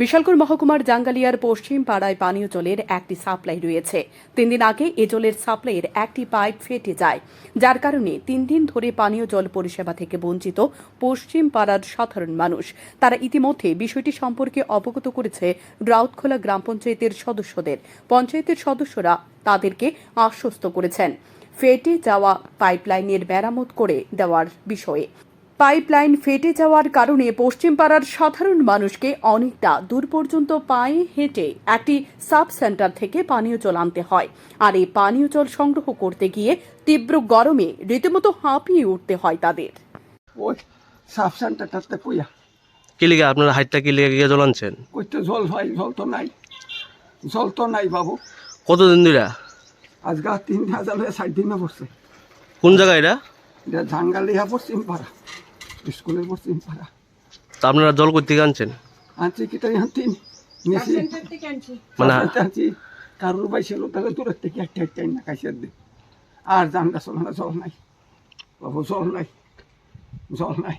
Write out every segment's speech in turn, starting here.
বিশালগড় মহকুমার জাঙ্গালিয়ার পশ্চিম পাড়ায় পানীয় জলের একটি সাপ্লাই রয়েছে। তিন দিন আগে এ জলের সাপ্লাইয়ের একটি পাইপ ফেটে যায়। যার কারণে তিন দিন ধরে পানীয় জল পরিষেবা থেকে বঞ্চিত পশ্চিম পাড়ার সাধারণ মানুষ। তারা ইতিমধ্যে বিষয়টি সম্পর্কে অবগত করেছে রাউতখোলা গ্রাম পঞ্চায়েতের সদস্যদের। পঞ্চায়েতের সদস্যরা তাদেরকে আশ্বস্ত করেছেন। ফেটে যাওয়া পাইপলাইনের মেরামত করে দেওয়ার বিষয়ে। পাইপলাইন ফেটে যাওয়ার কারণে পশ্চিমপাড়ার সাধারণ মানুষকে অনেকটা দূর পর্যন্ত পায়ে হেঁটে একটি সাব সেন্টার থেকে পানীয় জল আনতে হয়। আর এই পানীয় জল সংগ্রহ করতে গিয়ে তীব্র গরমে রীতিমতো হাঁপিয়ে উঠতে হয় তাদের। ওই সাফ সেন্টারটাতে কইয়া কি লিগে? আপনারা হাইটটা কি লিগে গিয়ে জল আনছেন? কই তো জল হয় জল তো নাই। জল তো নাই বাবু। কতদিন ধরে আজকে আর তিন হাজার ষাট দিনে পড়ছে। কোন জায়গায় এটা? এটা ঝাঙ্গালিয়া পশ্চিম পাড়া স্কুলের পশ্চিম পাড়া। তা আপনারা জল করতে আনছেন? আনছি কি তাই আনছি? নিছি মানে আনছি। কারুর বাইশে লোক তাহলে দূরের থেকে একটা একটা না খাইছে দে। আর জানগা চলে না জল নাই। বাবু জল নাই। জল নাই।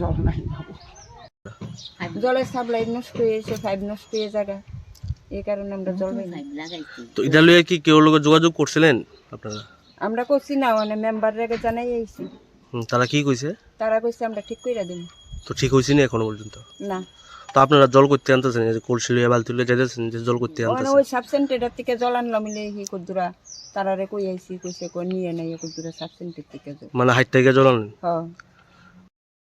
জল নাই বাবু। জলের সাপ্লাই নষ্ট হয়েছে পাইপ নষ্ট হয়ে জায়গা। এই কারণে আমরা জল তো এটা লইয়া কি কেউ লোক যোগাযোগ করছিলেন আপনারা? আমরা করছি না মানে মেম্বার রেগে জানাই আইছি। তারা কি কইছে? তারা কইছে আমরা ঠিক কইরা দিন তো ঠিক হয়েছে না এখনও পর্যন্ত? না। তো আপনারা জল করতে আনতেছেন এই যে কলসি লইয়া বালতি লইয়া যাইতেছেন যে জল করতে মানে আনতেছেন? ওই সাব সেন্টার থেকে জল আনলাম মিলে হি কদ্দুরা। তারারে কই আইছি কইছে কই নিয়ে নাই কদ্দুরা সাব সেন্টার থেকে জল। মানে হাইট থেকে জল আনেন হ্যাঁ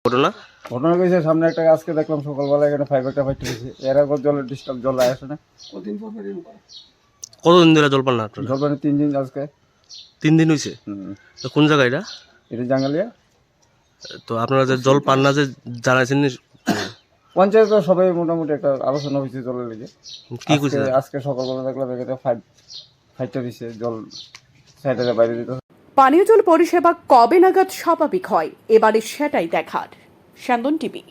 ঘটনা? ঘটনা কইছে সামনে একটা আজকে দেখলাম সকালবেলা এখানে ফাইভ একটা ফাইট হয়েছে এর আগর জলের ডিস্টার্ব জল আসে না। কদিন পর কতদিন ধরে জল পান না আপনারা? জল মানে তিন দিন আজকে। তিন দিন হুম। তো কোন জায়গায় এটা? এটা জাঙ্গালিয়া। তো আপনারা যে জল পান না যে জানাইছেন পঞ্চায়েত সবাই মোটামুটি একটা আলোচনা হয়েছে জলের লেগে। কি কইছে আজকে- সকালবেলা দেখলাম এখানে ফাইভ ফাইটটা দিছে জল সাইডে বাইরে দিতে পানীয় জল পরিষেবা কবে নাগাদ স্বাভাবিক হয়? এবারে সেটাই দেখার। স্যান্দন টিভি।